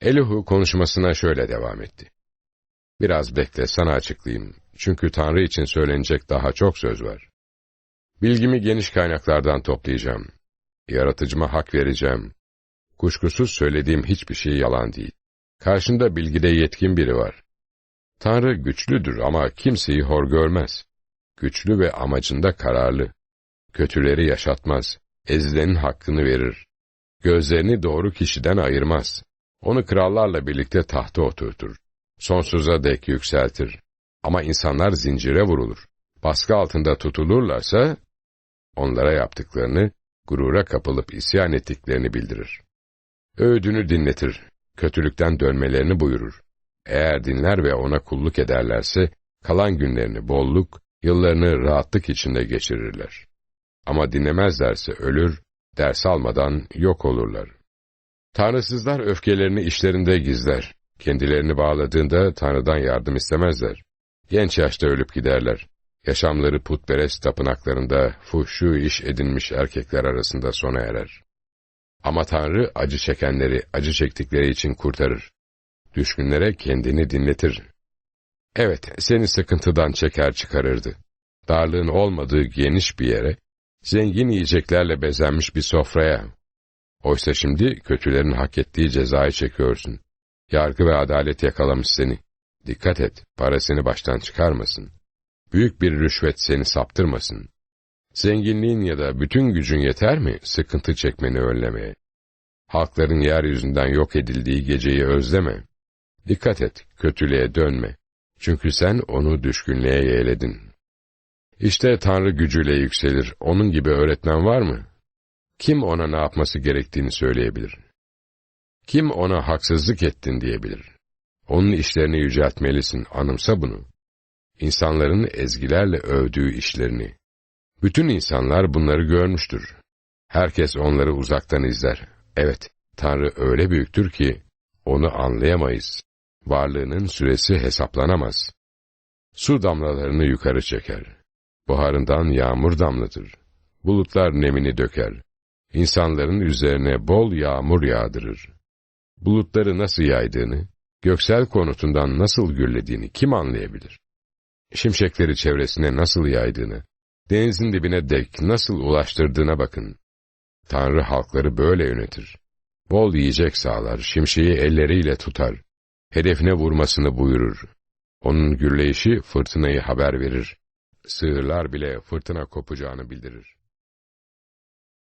Elihu konuşmasına şöyle devam etti. Biraz bekle, sana açıklayayım. Çünkü Tanrı için söylenecek daha çok söz var. Bilgimi geniş kaynaklardan toplayacağım. Yaratıcıma hak vereceğim. Kuşkusuz söylediğim hiçbir şey yalan değil. Karşında bilgide yetkin biri var. Tanrı güçlüdür ama kimseyi hor görmez. Güçlü ve amacında kararlı. Kötüleri yaşatmaz. Ezilenin hakkını verir. Gözlerini doğru kişiden ayırmaz. Onu krallarla birlikte tahta oturtur. Sonsuza dek yükseltir. Ama insanlar zincire vurulur. Baskı altında tutulurlarsa, onlara yaptıklarını, gurura kapılıp isyan ettiklerini bildirir. Öğüdünü dinletir, kötülükten dönmelerini buyurur. Eğer dinler ve ona kulluk ederlerse, kalan günlerini bolluk, yıllarını rahatlık içinde geçirirler. Ama dinlemezlerse ölür, ders almadan yok olurlar. Tanrısızlar öfkelerini işlerinde gizler. Kendilerini bağladığında Tanrı'dan yardım istemezler. Genç yaşta ölüp giderler. Yaşamları putperest tapınaklarında fuhşu iş edinmiş erkekler arasında sona erer. Ama Tanrı acı çekenleri acı çektikleri için kurtarır. Düşkünlere kendini dinletir. Evet, seni sıkıntıdan çeker çıkarırdı. Darlığın olmadığı geniş bir yere, zengin yiyeceklerle bezenmiş bir sofraya. Oysa şimdi kötülerin hak ettiği cezayı çekiyorsun. Yargı ve adalet yakalamış seni. Dikkat et, para seni baştan çıkarmasın. Büyük bir rüşvet seni saptırmasın. Zenginliğin ya da bütün gücün yeter mi sıkıntı çekmeni önlemeye? Halkların yeryüzünden yok edildiği geceyi özleme. Dikkat et, kötülüğe dönme. Çünkü sen onu düşkünlüğe yeğledin. İşte Tanrı gücüyle yükselir. Onun gibi öğretmen var mı? Kim ona ne yapması gerektiğini söyleyebilir? Kim ona haksızlık ettin diyebilir? Onun işlerini yüceltmelisin, anımsa bunu. İnsanların ezgilerle övdüğü işlerini. Bütün insanlar bunları görmüştür. Herkes onları uzaktan izler. Evet, Tanrı öyle büyüktür ki, onu anlayamayız. Varlığının süresi hesaplanamaz. Su damlalarını yukarı çeker. Buharından yağmur damlatır. Bulutlar nemini döker. İnsanların üzerine bol yağmur yağdırır. Bulutları nasıl yaydığını, göksel konutundan nasıl gürlediğini kim anlayabilir? Şimşekleri çevresine nasıl yaydığını, denizin dibine dek nasıl ulaştırdığına bakın. Tanrı halkları böyle yönetir. Bol yiyecek sağlar, şimşeği elleriyle tutar. Hedefine vurmasını buyurur. Onun gürleyişi fırtınayı haber verir. Sığırlar bile fırtına kopacağını bildirir.